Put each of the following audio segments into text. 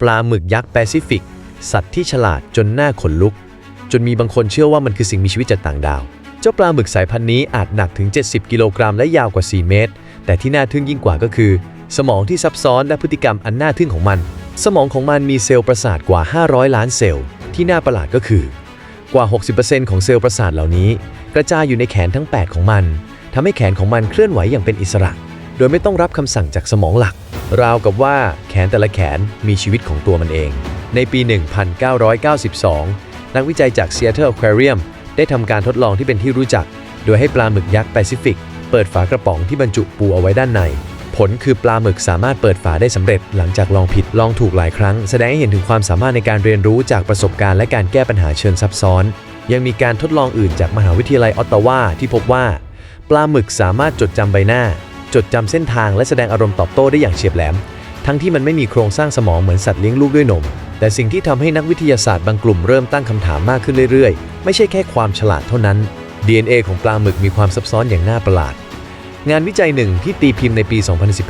ปลาหมึกยักษ์แปซิฟิก สัตว์ที่ฉลาดจนหน้าขนลุก จนมีบางคนเชื่อว่ามันคือสิ่งมีชีวิตจากต่างดาว เจ้าปลาหมึกสายพันธุ์นี้อาจหนักถึง 70 กิโลกรัมและยาวกว่า 4 เมตร แต่ที่น่าทึ่งยิ่งกว่าก็คือ สมองที่ซับซ้อนและพฤติกรรมอันน่าทึ่งของมัน สมองของมันมีเซลล์ประสาทกว่า 500 ล้านเซลล์ ที่น่าประหลาดก็คือกว่า 60%ของเซลล์ประสาทเหล่านี้ กระจายอยู่ในแขนทั้ง 8 ของมันทำให้แขนของมันเคลื่อนไหวอย่างเป็นอิสระ โดยไม่ต้องรับคำสั่งจากสมองหลัก ราวกับว่าแขนแต่ละแขนมีชีวิตของตัวมันเอง ในปี 1992 นักวิจัยจาก Seattle Aquarium ได้ทำการทดลองที่เป็นที่รู้จัก โดยให้ปลาหมึกยักษ์แปซิฟิก เปิดฝากระป๋องที่บรรจุปูเอาไว้ด้านใน ผลคือปลาหมึกสามารถเปิดฝาได้สำเร็จ หลังจากลองผิดลองถูกหลายครั้ง แสดงให้เห็นถึงความสามารถในการเรียนรู้จากประสบการณ์และการแก้ปัญหาเชิงซับซ้อน ยังมีการทดลองอื่นจากมหาวิทยาลัยออตตาวาที่พบว่า ปลาหมึกสามารถจดจำใบหน้า จดจำเส้นทางและแสดงอารมณ์ตอบโต้ได้อย่างเฉียบแหลม ทั้งที่มันไม่มีโครงสร้างสมองเหมือนสัตว์เลี้ยงลูกด้วยนม แต่สิ่งที่ทำให้นักวิทยาศาสตร์บางกลุ่มเริ่มตั้งคำถามมากขึ้นเรื่อยๆ ไม่ใช่แค่ความฉลาดเท่านั้น DNA ของปลาหมึกมีความซับซ้อนอย่างน่าประหลาด งานวิจัยหนึ่งที่ตีพิมพ์ในปี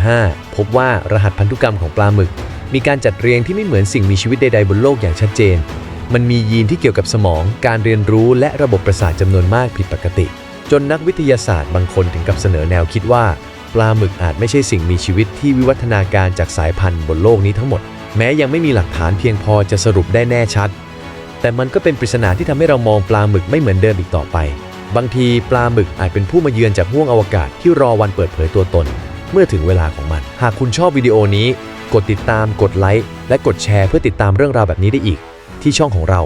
2015 พบว่ารหัสพันธุกรรมของปลาหมึก มีการจัดเรียงที่ไม่เหมือนสิ่งมีชีวิตใดๆบนโลกอย่างชัดเจน มันมียีนที่เกี่ยวกับสมอง การเรียนรู้และระบบประสาทจำนวนมากผิดปกติ จนนักวิทยาศาสตร์บางคนถึงกับเสนอแนวคิดว่า ปลาหมึกอาจไม่ใช่สิ่งมีชีวิตที่วิวัฒนาการจากสายพันธุ์บนโลกนี้ทั้งหมด แม้ยังไม่มีหลักฐานเพียงพอจะสรุปได้แน่ชัด แต่มันก็เป็นปริศนาที่ทำให้เรามองปลาหมึกไม่เหมือนเดิมอีกต่อไป บางทีปลาหมึกอาจเป็นผู้มาเยือนจากห้วงอวกาศที่รอวันเปิดเผยตัวตน เมื่อถึงเวลาของมัน หากคุณชอบวิดีโอนี้ กดติดตาม กดไลค์และกดแชร์เพื่อติดตามเรื่องราวแบบนี้ได้อีก ที่ช่องของเรา